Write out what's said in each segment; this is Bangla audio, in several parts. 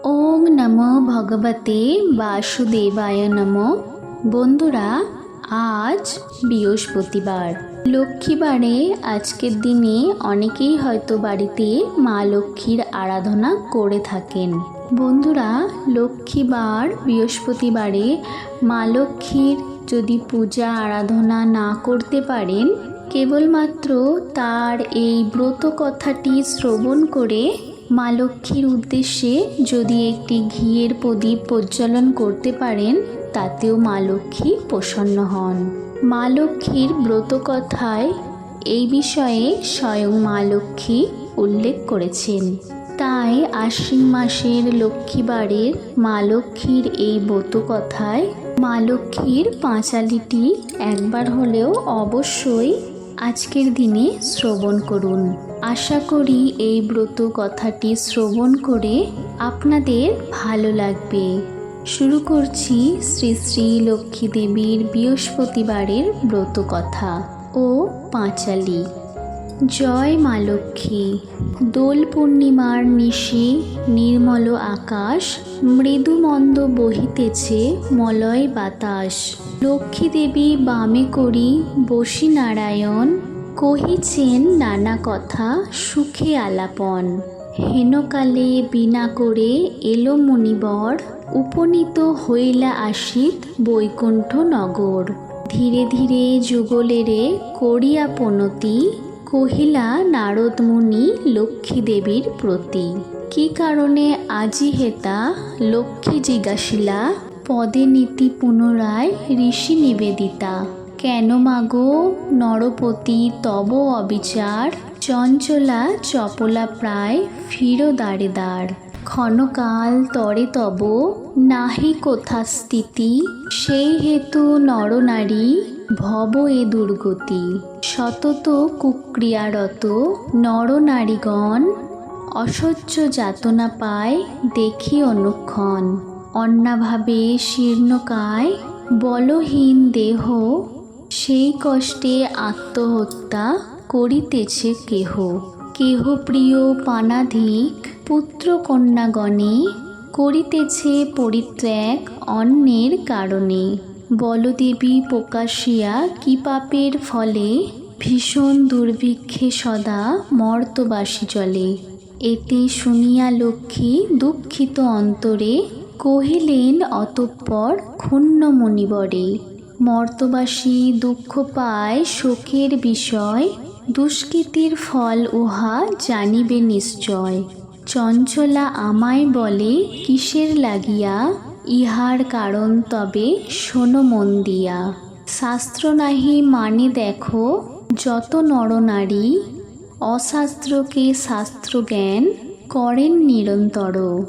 ওং নমো ভগবতে বাসুদেবায় নমো। বন্ধুরা, আজ বৃহস্পতিবার। লক্ষ্মীবারে আজকের দিনে অনেকেই হয়তো বাড়িতে মা লক্ষ্মীর আরাধনা করে থাকেন। বন্ধুরা, লক্ষ্মীবার, বৃহস্পতিবারে মা লক্ষ্মীর যদি পূজা আরাধনা না করতে পারেন, কেবলমাত্র তার এই ব্রত কথাটি শ্রবণ করে মা লক্ষ্মীর উদ্দেশ্যে যদি একটি ঘিয়ের প্রদীপ প্রজ্বলন করতে পারেন, তাতেও মা লক্ষ্মী প্রসন্ন হন। মা লক্ষ্মীর ব্রত কথায় এই বিষয়ে স্বয়ং মা লক্ষ্মী উল্লেখ করেছেন। তাই আশ্বিন মাসের লক্ষ্মীবারের মা লক্ষ্মীর এই ব্রত কথায় মা লক্ষ্মীর পাঁচালিটি একবার হলেও অবশ্যই আজকের দিনে শ্রবণ করুন। আশা করি এই ব্রত কথাটি শ্রবণ করে আপনাদের ভালো লাগবে। শুরু করছি শ্রী শ্রী লক্ষ্মী দেবীর বৃহস্পতিবারের ব্রত কথা ও পাঁচালি। জয় মা লক্ষ্মী। দোল পূর্ণিমার নিশি নির্মল আকাশ মৃদুমন্দ বহিতেছে মলয় বাতাস। লক্ষ্মী দেবী বামে করি বসি নারায়ণ কহিছেন নানা কথা সুখে আলাপন। হেনকালে বিনা করে এলো মণিবর উপনীত হইলা আসিত বৈকুণ্ঠ নগর। ধীরে ধীরে যুগলেরে করিয়া পনতি, কহিলা নারদমুনি লক্ষ্মী দেবীর প্রতি। কি কারণে আজি হেতা? লক্ষ্মী জিজ্ঞাসিলা, পদে নীতি পুনরায় ঋষি নিবেদিতা। কেন মাগো? নরপতি তব অবিচার, চঞ্চলা চপলা প্রায় ফিরো দাঁড়ে দাঁড় ক্ষণকাল তরে তব, নাহি কোথা স্থিতি? সেই হেতু নরনারী ভব এ দুর্গতি। সতত কুক্রিয়ারত নরনারীগণ অসহ্য যাতনা পায় দেখি অনুক্ষণ। অন্নাভাবে শীর্ণকায় বলহীন দেহ সেই কষ্টে আত্মহত্যা করিতেছে কেহ। কেহ প্রিয় পানাধিক পুত্র কন্যাগণে করিতেছে পরিত্যাগ অন্যের কারণে। বলদেবী প্রকাশিয়া কি পাপের ফলে ভীষণ দুর্ভিক্ষে সদা মর্তবাসী চলে। এতে শুনিয়া লক্ষ্মী দুঃখিত অন্তরে কহিলেন, অতঃপর ক্ষুণ্ণ মণিবরে। মর্তবাসী দুঃখ পায় শোকের বিষয়, দুষ্কৃতির ফল উহা জানিবে নিশ্চয়। চঞ্চলা আমায় বলে, কিসের লাগিয়া? ইহার কারণ তবে শোনো মন দিয়া। শাস্ত্র নাহি মানে দেখো, যত নরনারী অশাস্ত্রকে শাস্ত্র জ্ঞান করেন নিরন্তর।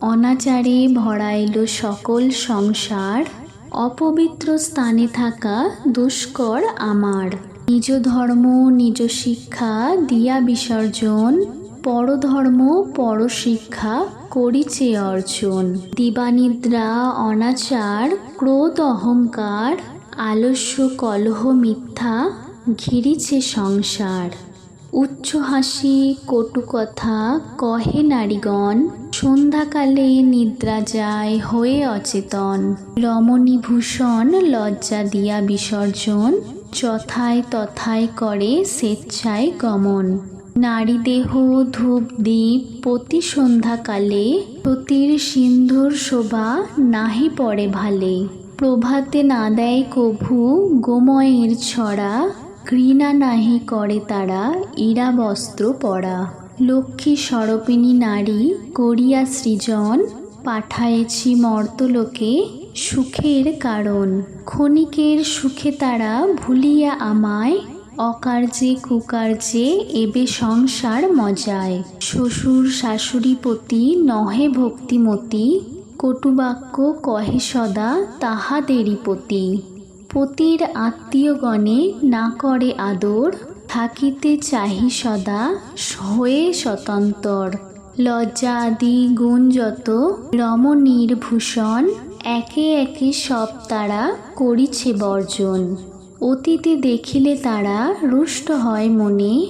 অনাচারে ভরাইল সকল সংসার অপবিত্র স্থানে থাকা দুষ্কর আমার। নিজ ধর্ম, নিজ শিক্ষা দিয়া বিসর্জন, পরধর্ম, পরশিক্ষা করিছে অর্জন। দিবানিদ্রা, অনাচার, ক্রোধ, অহংকার, আলস্য, কলহ, মিথ্যা ঘিরিছে সংসার। উচ্চ হাসি কটু কথা কহে নারীগণ সন্ধ্যাকালে নিদ্রা যায় হয়ে অচেতন। রমণীভূষণ লজ্জা দিয়া বিসর্জন, যথায় তথায় করে স্বেচ্ছায় গমন। নারী দেহ ধূপ দ্বীপ প্রতি সন্ধ্যাকালে প্রতির সিন্ধুর শোভা নাহি পড়ে ভালে। প্রভাতে না দেয় কভু, গোময়ের ছড়া, ঘৃণা নাহি করে তারা ইরা বস্ত্র পরা। লক্ষ্মী স্বরূপিণী নারী করিয়া সৃজন, পাঠায়েছি মর্তলোকে সুখের কারণ। ক্ষণিকের সুখে তারা ভুলিয়া আমায়, অকার্যে কুকার্যে এবে সংসার মজায়। শ্বশুর শাশুড়ি পতি নহে ভক্তিমতি, কটুবাক্য কহে সদা তাহাদেরই পতি। পতির আত্মীয়গণে না করে আদর থাকিতে চাহি সদা হয়ে স্বতন্তর লজ্জা আদি গুণ যত রমণীর ভূষণ একে একে সব তারা করিছে বর্জন। অতীতে দেখিলে তারা রুষ্ট হয় মনে,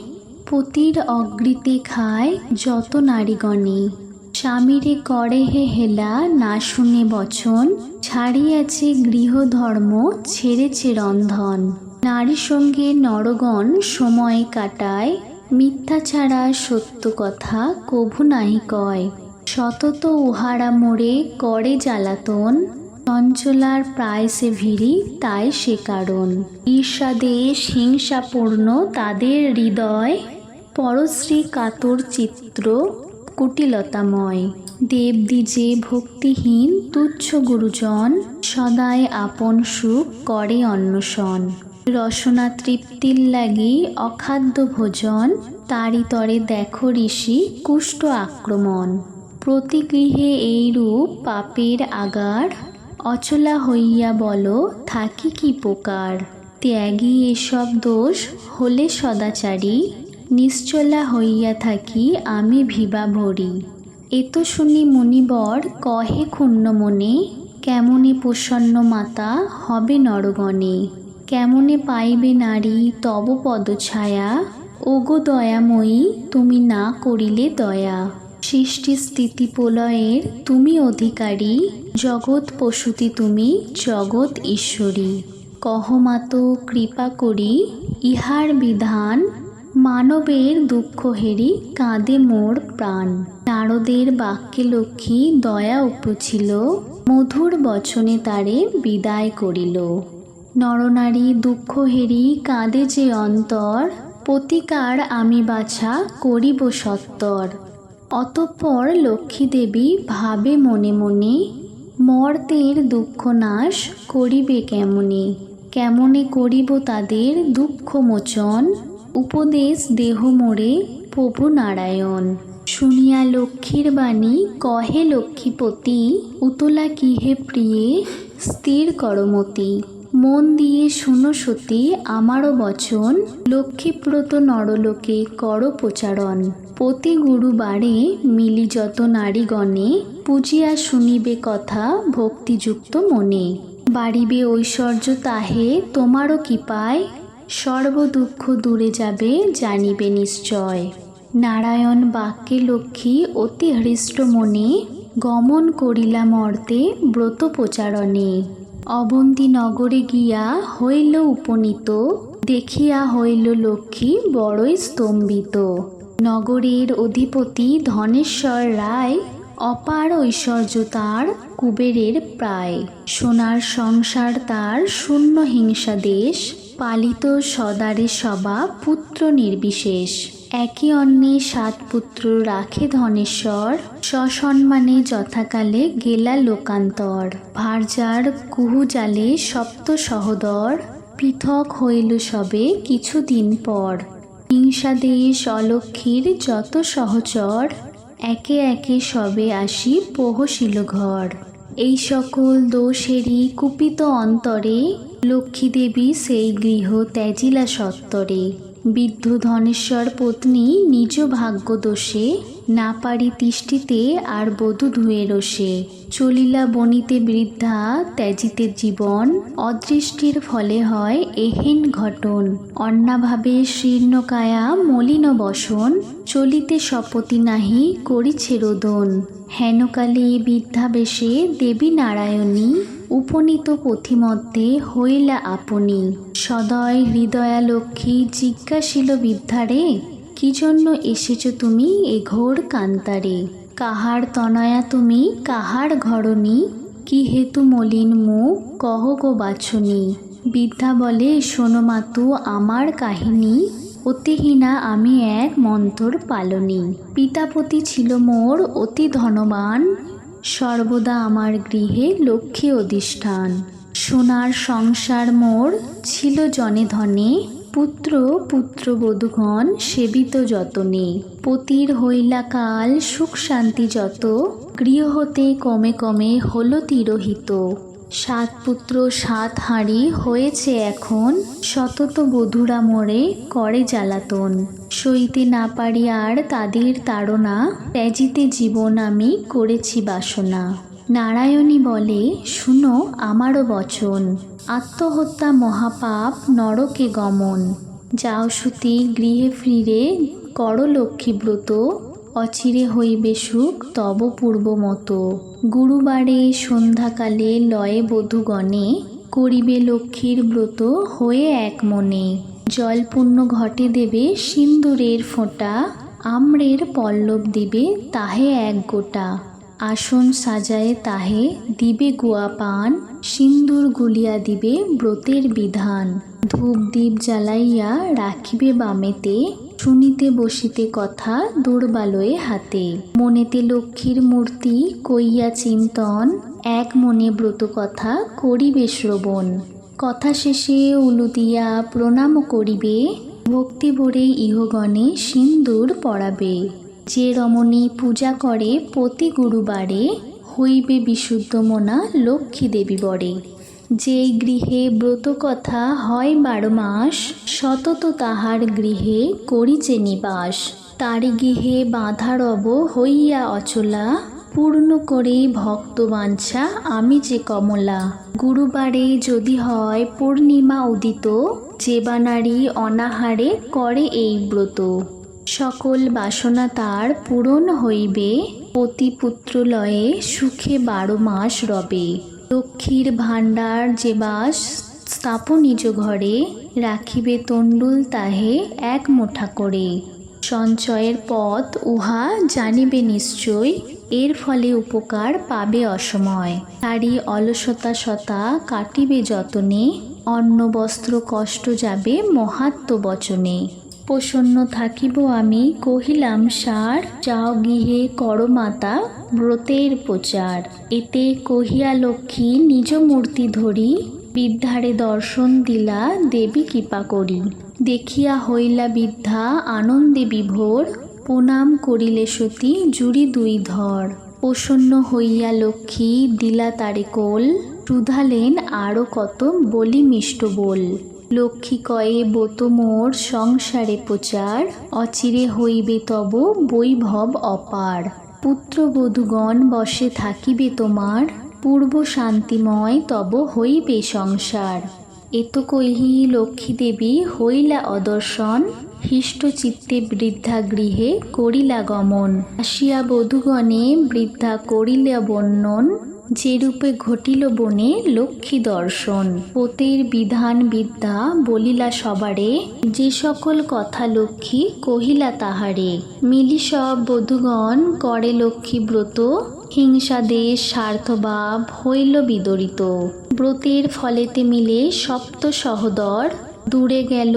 পতির অগ্রিতে খায় যত নারীগণে। স্বামীরে করে হে হেলা, না শুনে বচন, ছাড়িয়াছে গৃহধর্ম, ছেড়েছে রন্ধন। নারী সঙ্গে নরগণ সময় কাটায়, মিথ্যা ছাড়া সত্য কথা কভু নাহি কয়। সতত উহারা মোড়ে করে জ্বালাতন, চঞ্চলার প্রায় সে ভিড়ি তাই সে কারণ। ঈর্ষাদেশ হিংসাপূর্ণ তাদের হৃদয়, পরশ্রী কাতর চিত্র কুটিলতাময়। দেবদ্বিজে ভক্তিহীন তুচ্ছ গুরুজন সদায় আপন সুখ করে অন্বেষণ। রসনা তৃপ্তির লাগি অখাদ্য ভোজন, তারি তরে দেখো ঋষি কুষ্ঠ আক্রমণ। প্রতি গৃহে এইরূপ পাপের আগার, অচলা হইয়া বলো, থাকি কি প্রকার? ত্যাগী এসব দোষ হলে সদাচারী, নিশ্চলা হইয়া থাকি আমি ভিবা ভরি। এত শুনি মুনিবর, কহে ক্ষুণ্ণ মনে, কেমনে প্রসন্ন মাতা হবে নরগণে। কেমনে পাইবে নারী তব পদছায়া? ওগো দয়াময়ী, তুমি না করিলে দয়া। সৃষ্টি স্থিতি প্রলয়ের তুমি অধিকারী, জগৎ পশুতি তুমি জগৎ ঈশ্বরী। কহমাত কৃপা করি, ইহার বিধান, মানবের দুঃখ হেরি কাঁদে মোর প্রাণ। নারদের বাক্যে লক্ষ্মী দয়া উপছিল, মধুর বচনে তারে বিদায় করিল। নরনারী দুঃখ হেরি কাঁদে যে অন্তর প্রতিকার আমি বাছা করিব সত্তর। অতঃপর লক্ষ্মী দেবী ভাবে মনে মনে, মর্তের দুঃখ নাশ করিবে কেমনে? কেমনে করিব তাদের দুঃখ মোচন? উপদেশ দেহ মোড়ে প্রভু নারায়ণ। শুনিয়া লক্ষ্মীর বাণী, কহে লক্ষ্মীপতি, উতলা কিহে প্রিয়ে, স্থির করমতি। মন দিয়ে শুনো সতী, আমারও বচন। লক্ষ্মীব্রত নরলোকে কর প্রচারণ। প্রতি গুরুবারে মিলি যত নারীগণে পুজিয়া শুনিবে কথা, ভক্তিযুক্ত মনে। বাড়িবে ঐশ্বর্য তাহে, তোমারও কি পায় সর্বদুঃখ দূরে যাবে, জানিবে নিশ্চয়। নারায়ণ বাক্যে লক্ষ্মী অতি হৃষ্ট মনে, গমন করিলা মর্তে ব্রত প্রচারণে। অবন্তী নগরে গিয়া হইল উপনীত, দেখিয়া হইল লক্ষ্মী বড়ই স্তম্ভিত। নগরের অধিপতি ধনেশ্বর রায় অপার ঐশ্বর্য তার কুবেরের প্রায়। সোনার সংসার তার শূন্য হিংসা দেশ পালিত সদারে সবা পুত্র নির্বিশেষ। একে অন্যে সাত পুত্র রাখে ধনেশ্বর। সসম্মানে যথাকালে গেলা লোকান্তর। ভারজার কুহুজালে সপ্ত সহদর। পৃথক হইল সবে কিছুদিন পর। হিংসাদেশ অলক্ষীর যত সহচর। একে একে সবে আসি পোহশিল ঘর। এই সকল দোষেরই কুপিত অন্তরে লক্ষ্মী দেবী সেই গৃহ ত্যাজিলা সত্তরে। বৃদ্ধ ধনেশ্বর পত্নী নিজ ভাগ্য দোষে না পারি তিষ্ঠিতে আর বধূ ধুয়ে রসে চলিলা বনিতে বৃদ্ধা ত্যাজিতে জীবন, অদৃষ্টির ফলে হয় এহেন ঘটন। অন্নাভাবে শীর্ণকায়া মলিন বসন, চলিতে শপতি নাহি করিছে রোদন। হেনকালে বৃদ্ধাবেশে দেবী নারায়ণী, উপনীত পথিমধ্যে হইলা আপনি। সদয় হৃদয়া লক্ষ্মী জিজ্ঞাসিল বিদ্ধারে কি জন্য এসেছ তুমি এ ঘোর কান্তারে? কাহার তনয়া তুমি? কাহার ঘরণী? কি হেতু মলিন মুখ? কহ গো বাছনি। বৃদ্ধা বলে, শোনো মাতু আমার কাহিনী। অতিহীনা আমি এক মন্তর পালনী। পিতাপতি ছিল মোর অতি ধনবান। সর্বদা আমার গৃহে লক্ষ্মী অধিষ্ঠান। সোনার সংসার মোর ছিল জনে ধনে। পুত্র পুত্রবধূগণ, সেবিত যতনে, পতির হইলা কাল সুখ শান্তি যত গৃহ হতে কমে কমে হলো তিরোহিত সাত পুত্র, সাত হাঁড়ি হয়েছে এখন শতত বধূরা মোড়ে করে জ্বালাতন। সইতে না পারি আর তাদের তাড়না, ত্যাজিতে জীবন আমি করেছি বাসনা। নারায়ণী বলে, শুনো আমারও বচন। আত্মহত্যা মহাপাপ, নরকে গমন। যাও সুতি, গৃহে ফিরে কর লক্ষ্মীব্রত অচিরে হইবে সুখ, তব পূর্ব মতো। গুরুবারে সন্ধ্যাকালে লয়ে বধূগণে, করিবে লক্ষ্মীর ব্রত হয়ে এক মনে। জলপূর্ণ ঘটে দেবে সিন্দুরের ফোঁটা, আম্রের পল্লব দিবে তাহে এক গোটা। আসন সাজায়ে তাহে দিবে গুয়া পান, সিন্দুর গুলিয়া দিবে ব্রতের বিধান। ধূপ দ্বীপ জ্বালাইয়া রাখিবে বামেতে, শুনিতে বসিতে কথা দুর্বালয়ে হাতে। মনেতে লক্ষ্মীর মূর্তি কইয়া চিন্তন, এক মনে ব্রত কথা করিবে শ্রবণ। কথা শেষে উলুদিয়া প্রণাম করিবে ভক্তি ভরে ইহগণে সিন্দুর পড়াবে। যে রমণী পূজা করে প্রতি গুরুবারে হইবে বিশুদ্ধ মনা লক্ষ্মী দেবী বরে। যেই গৃহে ব্রত কথা হয় বারো মাস, সতত তাহার গৃহে করিছে নিবাস। তার গৃহে বাধা রব হইয়া অচলা, পূর্ণ করে ভক্ত বাঞ্ছা আমি যে কমলা। গুরুবারে যদি হয় পূর্ণিমা উদিত যেবা নারী অনাহারে করে এই ব্রত। সকল বাসনা তার পূরণ হইবে। পতি পুত্র লয়ে সুখে বারো মাস রবে। লক্ষ্মীর ভাণ্ডার যে বাস স্থাপন নিজ ঘরে, রাখিবে তণ্ডুল তাহে এক মোঠা করে। সঞ্চয়ের পথ উহা জানিবে নিশ্চয়, এর ফলে উপকার পাবে অসময়। তারই অলসতা সতা কাটিবে যতনে, অন্ন, বস্ত্র, কষ্ট যাবে মহাত্ম বচনে। প্রসন্ন থাকিব আমি, কহিলাম, সার, যাও গৃহে করমাতা ব্রতের প্রচার। এতে কহিয়া লক্ষ্মী নিজ মূর্তি ধরি, বিদ্যারে দর্শন দিলা, দেবী কৃপা করি। দেখিয়া হইলা বিদ্যা আনন্দে বিভোর, প্রণাম করিলে সতী, জুড়ি দুই ধর। প্রসন্ন হইয়া লক্ষ্মী দিলা তারে কোল শুধালেন আরও কত বলি মিষ্ট বল। লক্ষ্মী কয়ে, বত মোর সংসারে প্রচার, অচিরে হইবে তব বৈভব অপার। পুত্রবধূগণ বসে থাকিবে তোমার, পূর্ব শান্তিময় তব হইবে সংসার। এত কহি লক্ষ্মী দেবী, হইলা অদর্শন হৃষ্ট চিত্তে বৃদ্ধা গৃহে করিলা গমন। আসিয়া বধূগণে বৃদ্ধা করিলা বর্ণন যেরূপে ঘটিল বনে লক্ষ্মী দর্শন। পোতের বিধান বিদ্যা বলিলা সবারে, যে সকল কথা লক্ষ্মী কহিলা তাহারে। মিলি সব বধূগণ করে লক্ষ্মী ব্রত হিংসাদেশ স্বার্থভাব হইল বিদরিত। ব্রতের ফলেতে মিলে সপ্ত সহদর দূরে গেল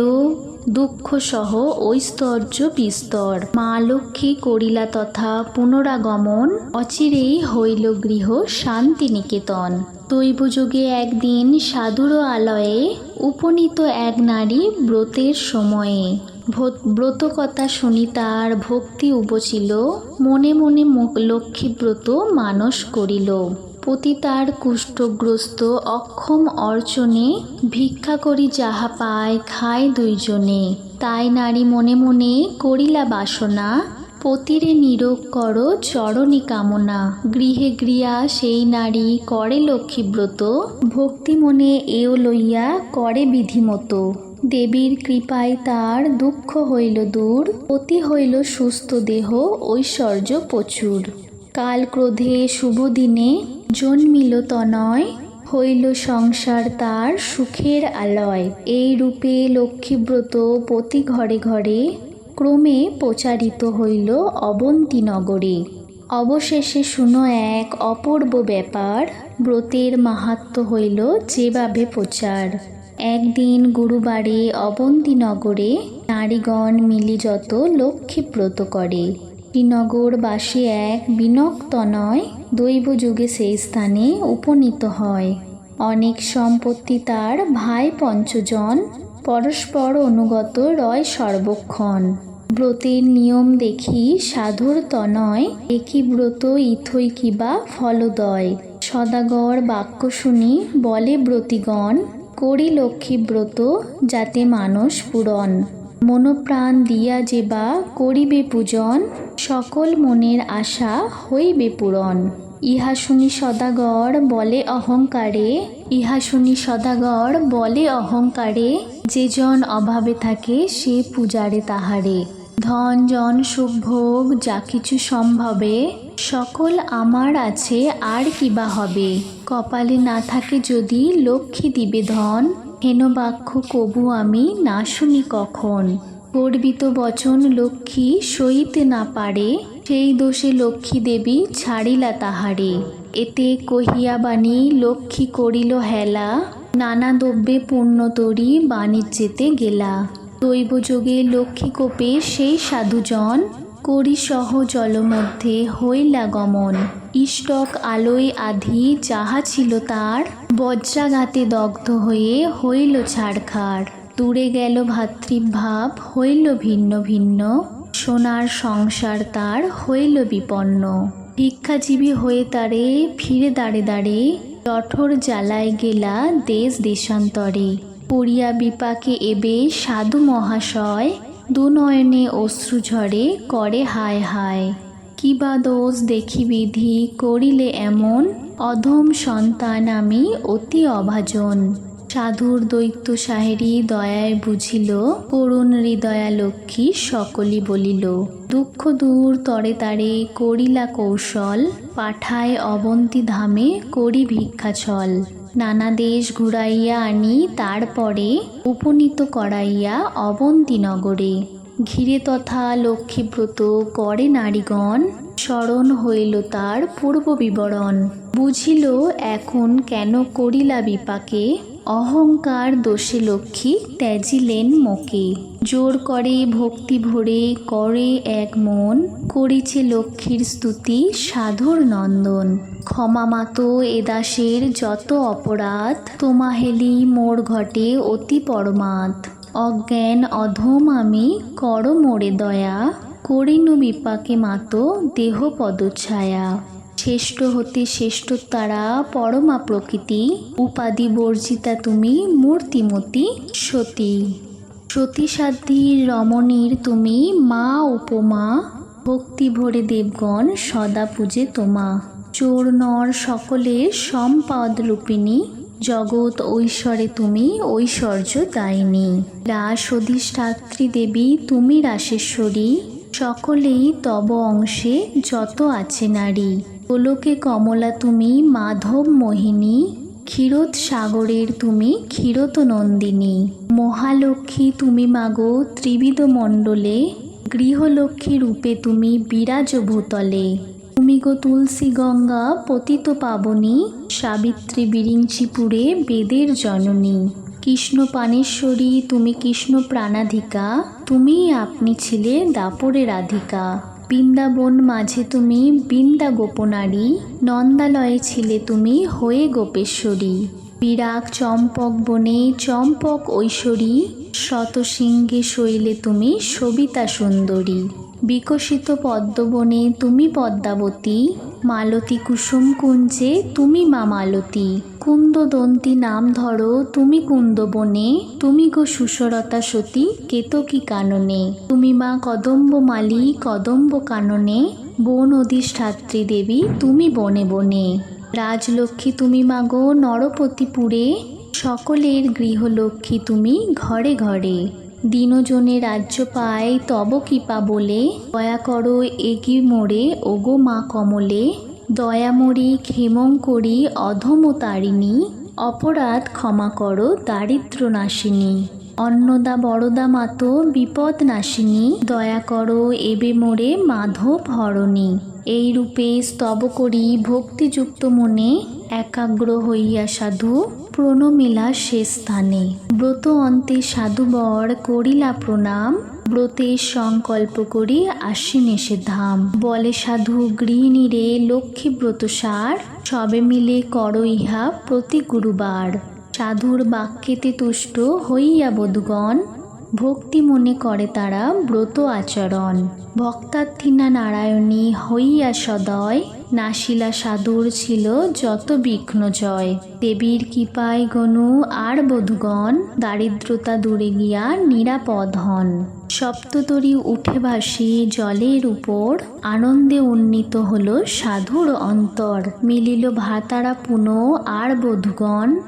দুঃখ সহ ঐশ্বর্য বিস্তর। মা লক্ষ্মী করিলা তথা পুনরাগমন অচিরেই হইল গৃহ শান্তি নিকেতন দৈবযোগে একদিন সাধুর আলয়ে উপনীত এক নারী ব্রতের সময়ে। ব্রতকথা শুনি তার ভক্তি উপছিল মনে মনে লক্ষ্মী ব্রত মানস করিল। পতিতার কুষ্ঠগ্রস্ত অক্ষম অর্চনে ভিক্ষা করি যাহা পায়, খায় দুইজনে। তাই নারী মনে মনে করিলা বাসনা, পতিরে নিরোগ কর চরণী কামনা। গৃহে গৃহা সেই নারী করে লক্ষ্মীব্রত ভক্তি মনে এও লইয়া করে বিধিমতো। দেবীর কৃপায় তার দুঃখ হইল দূর অতি হইল সুস্থ দেহ, ঐশ্বর্য প্রচুর। কাল ক্রোধে শুভ দিনে জন্মিল তনয়, হইল সংসার তার সুখের আলয়। এই রূপে লক্ষ্মীব্রত প্রতি ঘরে ঘরে ক্রমে প্রচারিত হইল অবন্তী নগরে। অবশেষে শুনো এক অপূর্ব ব্যাপার, ব্রতের মাহাত্ম হইল যেভাবে প্রচার। একদিন গুরুবারে অবন্তী নগরে নারীগণ মিলি যত লক্ষ্মীব্রত করে। শ্রীনগরবাসী এক বিনক্তনয় দৈব যুগে সেই স্থানে উপনীত হয়। অনেক সম্পত্তি তার ভাই পঞ্চজন পরস্পর অনুগত রয় সর্বক্ষণ। ব্রতের নিয়ম দেখি সাধুর তনয় একই ব্রত ইথই কিবা ফলদয়। সদাগর বাক্য শুনি বলে ব্রতিগণ, করি লক্ষ্মী ব্রত যাতে মানস পূরণ। মনোপ্রাণ দিয়া যে বা করিবে পূজন, সকল মনের আশা হইবে পূরণ। ইহা শুনি সদাগর বলে অহংকারে, ইহা শুনি সদাগর বলে অহংকারে, যে জন অভাবে থাকে সে পূজারে তাহারে। ধন, জন সুভোগ যা কিছু সম্ভবে, সকল আমার আছে আর কি বা হবে? কপালে না থাকে যদি লক্ষ্মী দিবে ধন হেন বাক্য, কবু আমি না শুনি কখন? গর্বিত বচন লক্ষ্মী সইতে না পারে, সেই দোষে লক্ষ্মী দেবী ছাড়িলা তাহারে। এতে কহিয়া বাণী, লক্ষ্মী করিল হেলা, নানা দ্রব্যে পূর্ণতরী বাণিজ্যেতে গেলা। দৈবযোগে লক্ষ্মী কোপে সেই সাধুজন করি সহ জলমধ্যে হইলা গমন। ইষ্টক আলোয় আধি যাহা ছিল তার, বজ্রাঘাতে দগ্ধ হয়ে হইল ছাড়খাড়। দূরে গেল ভাতৃভাব, হইল ভিন্ন ভিন্ন। সোনার সংসার তার, হইল বিপন্ন। ভিক্ষাজীবী হয়ে তারে ফিরে দাঁড়ে দাঁড়ে, জঠর জ্বালায় গেলা দেশ দেশান্তরে। পড়িয়া বিপাকে এবে সাধু মহাশয় দুনয়নে অশ্রু ঝরে, করে হায় হায়। কিবা দোষ দেখি বিধি, করিলে এমন? অধম সন্তান আমি, অতি অভাজন। সাধুর দৈত্য সাহেরি দয়ায় বুঝিল করুণ হৃদয়া লক্ষ্মী সকলি বলিল, দুঃখ দূর তরে তারে করিলা কৌশল, পাঠায় অবন্তী ধামে করি ভিক্ষাছল। নানা দেশ ঘুরাইয়া আনি, তারপরে উপনীত করাইয়া অবন্তী নগরে ঘিরে তথা লক্ষ্মীব্রত করে নারীগণ, স্মরণ হইল তার পূর্ব বিবরণ বুঝিল এখন কেন করিলা বিপাকে? অহংকার দোষে লক্ষ্মী ত্যাজিলেন মোকে। জোর করে ভক্তি ভরে করে এক মন, করিছে লক্ষ্মীর স্তুতি সাধুর নন্দন। ক্ষমা মাতো এদাসের যত অপরাধ তোমাহেলি মোর ঘটে অতি পরমাত অজ্ঞান অধম আমি, কর মোরে দয়া, করিনু বিপাকে মাতো দেহ পদছায়া। শ্রেষ্ঠ হতে শ্রেষ্ঠ তারা পরমা প্রকৃতি। উপাধি বর্জিতা তুমি মূর্তিমতি সতী। সতীসাধ্যীর রমণীর তুমি মা উপমা। ভক্তি ভরে দেবগণ সদা পূজে তোমা। চোর নর সকলের সম্পদ রূপিণী। জগৎ ঐশ্বরে তুমি ঐশ্বর্য দায়িনী। রাস অধিষ্ঠাত্রী দেবী তুমি রাসেশ্বরী। সকলেই তব অংশে যত আছে নারী। গোলকে কমলা তুমি, মাধব মোহিনী ক্ষীরোদ সাগরের তুমি ক্ষীরত নন্দিনী। মহালক্ষ্মী তুমি মাগো ত্রিবিদ মণ্ডলে, গৃহলক্ষ্মী রূপে তুমি বিরাজ ভূতলে। তুমি গো তুলসী গঙ্গা, পতিত পাবনী, সাবিত্রী বিরিঞ্চিপুরে বেদের জননী। কৃষ্ণ পানেশ্বরী, তুমি কৃষ্ণ প্রাণাধিকা তুমি আপনি ছিলে দাপরে রাধিকা। বৃন্দাবন মাঝে তুমি বৃন্দা গোপনারী নন্দালয়ে ছিলে তুমি হয়ে গোপেশ্বরী। বিরাগ চম্পক বনে চম্পক ঐশ্বরী শতসিংহে শৈলে তুমি সবিতা সুন্দরী। বিকশিত পদ্মবনে তুমি পদ্মাবতী, মালতী কুসুম কুঞ্জে তুমি মা মালতী। কুন্দদন্তী নাম ধরো তুমি কুন্দবনে, তুমি গো সুসরতা সতী কেতকী কাননে। তুমি মা কদম্ব মালি কদম্ব কাননে, বন অধিষ্ঠাত্রী দেবী তুমি বনে বনে। রাজলক্ষ্মী তুমি মাগো নরপতিপুরে, সকলের গৃহলক্ষ্মী তুমি ঘরে ঘরে। দিনজনে রাজ্য পায় তব কৃপা বলে, দয়া করো এগি মোড়ে, ওগো মা কমলে। দয়ামরি ক্ষেমং করি অধম তারিণী, অপরাধ ক্ষমা করো দারিদ্র নাশিনী। অন্নদা বড়দা মাতো বিপদ নাশিনী, দয়া করো এবে মোরে মাধব হরণী। এই রূপে স্তব করি ভক্তিযুক্ত মনে একাগ্র হইয়া সাধু, প্রণমিলা সে স্থানে। ব্রত অন্তে সাধুবর করিলা প্রণাম ব্রতের সংকল্প করি আশ্বিনে সে ধাম। বলে সাধু গৃহিণী রে লক্ষ্মী ব্রত সার, সবে মিলে কর ইহা প্রতি গুরুবার। সাধুর বাক্যেতে তুষ্ট হইয়া বধুগণ ভক্তি মনে করে তারা ব্রত আচরণ। ভক্তার্থিনা নারায়ণী হইয়া সদয় নাশিলা সাধুর ছিল যত বিঘ্ন জয়। দেবীর কৃপায় গনু আর বধুগণ, দারিদ্রতা দূরে গিয়া নিরাপদ হন। সপ্ততরী উঠে ভাসি জলের উপর আনন্দে উন্নীত হলো সাধুর অন্তর। মিলিল ভাতারা পুনো আর বধুগণ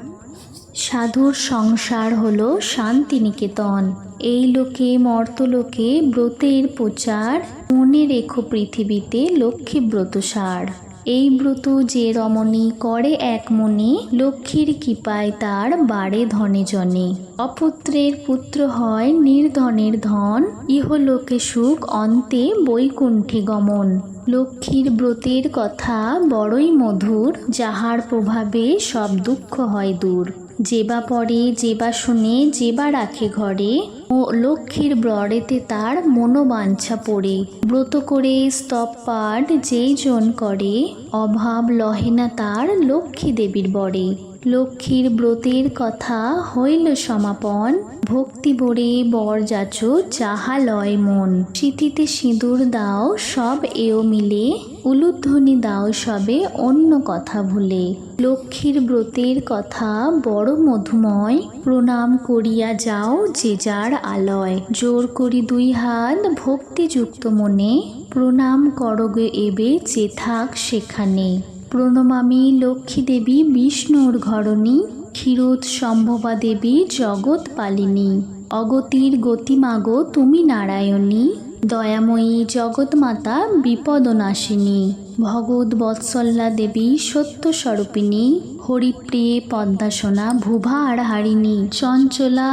সাধুর সংসার হল শান্তিনিকেতন। এই লোকে, মর্তলোকে ব্রতের প্রচার। মনে রেখো পৃথিবীতে লক্ষ্মী ব্রত সার এই ব্রত যে রমণী করে এক মনে, লক্ষ্মীর কৃপায় তার বাড়ে ধনে জনে। অপুত্রের পুত্র হয় নির্ধনের ধন, ইহলোকে সুখ অন্তে বৈকুণ্ঠে গমন। লক্ষ্মীর ব্রতের কথা বড়ই মধুর, যাহার প্রভাবে সব দুঃখ হয় দূর। যেবা পড়ে, যেবা শুনে, যেবা রাখে ঘরে ও লক্ষ্মীর ব্রড়েতে তার মনোবাঞ্ছা পড়ে। ব্রত করে স্তব পাঠ যেই জন করে, অভাব লহে না তার লক্ষ্মী দেবীর বরে। লক্ষ্মীর ব্রতের কথা হইল সমাপন। ভক্তি ভরে বর যাচ যাহা লয় মন। স্মৃতিতে সিঁদুর দাও, সব এও মিলে। উলুধ্বনি দাও সবে, অন্য কথা ভুলে। লক্ষ্মীর ব্রতের কথা বড় মধুময়। প্রণাম করিয়া যাও যে যার আলয়। জোর করি দুই হাত ভক্তিযুক্ত মনে। প্রণাম করগে এবে যে থাক সেখানে। প্রণমামি লক্ষ্মী দেবী বিষ্ণুর ঘরণী ক্ষীরোদ সম্ভবা দেবী জগৎ পালিনী। অগতির গতিমাগো তুমি নারায়ণী, দয়াময়ী জগৎমাতা বিপদনাশিনী। ভগৎ বৎসল্লা দেবী সত্য স্বরূপিণী হরিপ্রিয়ে পদ্মাসনা ভুভা আর হারিণী চঞ্চলা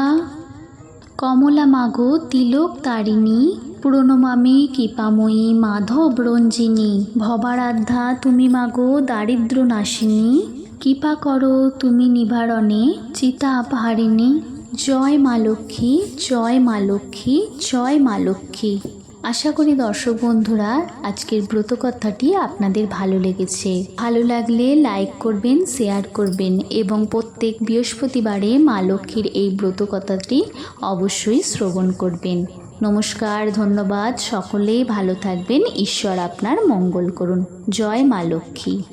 কমলা মাগো তিলক তারিণী প্রণমামি, কৃপাময়ী, মাধব রঞ্জিনী, ভবারাধ্যা, তুমি মাগো দারিদ্র নাশিনী। কৃপা করো তুমি নিবারণে, চিতা আপহারিণী। জয় মা লক্ষ্মী, জয় মা লক্ষ্মী, জয় মা লক্ষ্মী। আশা করি দর্শক বন্ধুরা, আজকের ব্রতকথাটি আপনাদের ভালো লেগেছে। ভালো লাগলে লাইক করবেন, শেয়ার করবেন এবং প্রত্যেক বৃহস্পতিবারে মা লক্ষ্মীর এই ব্রতকথাটি অবশ্যই শ্রবণ করবেন। নমস্কার ধন্যবাদ। সকলেই ভালো থাকবেন। ঈশ্বর আপনার মঙ্গল করুন। জয় মা লক্ষ্মী।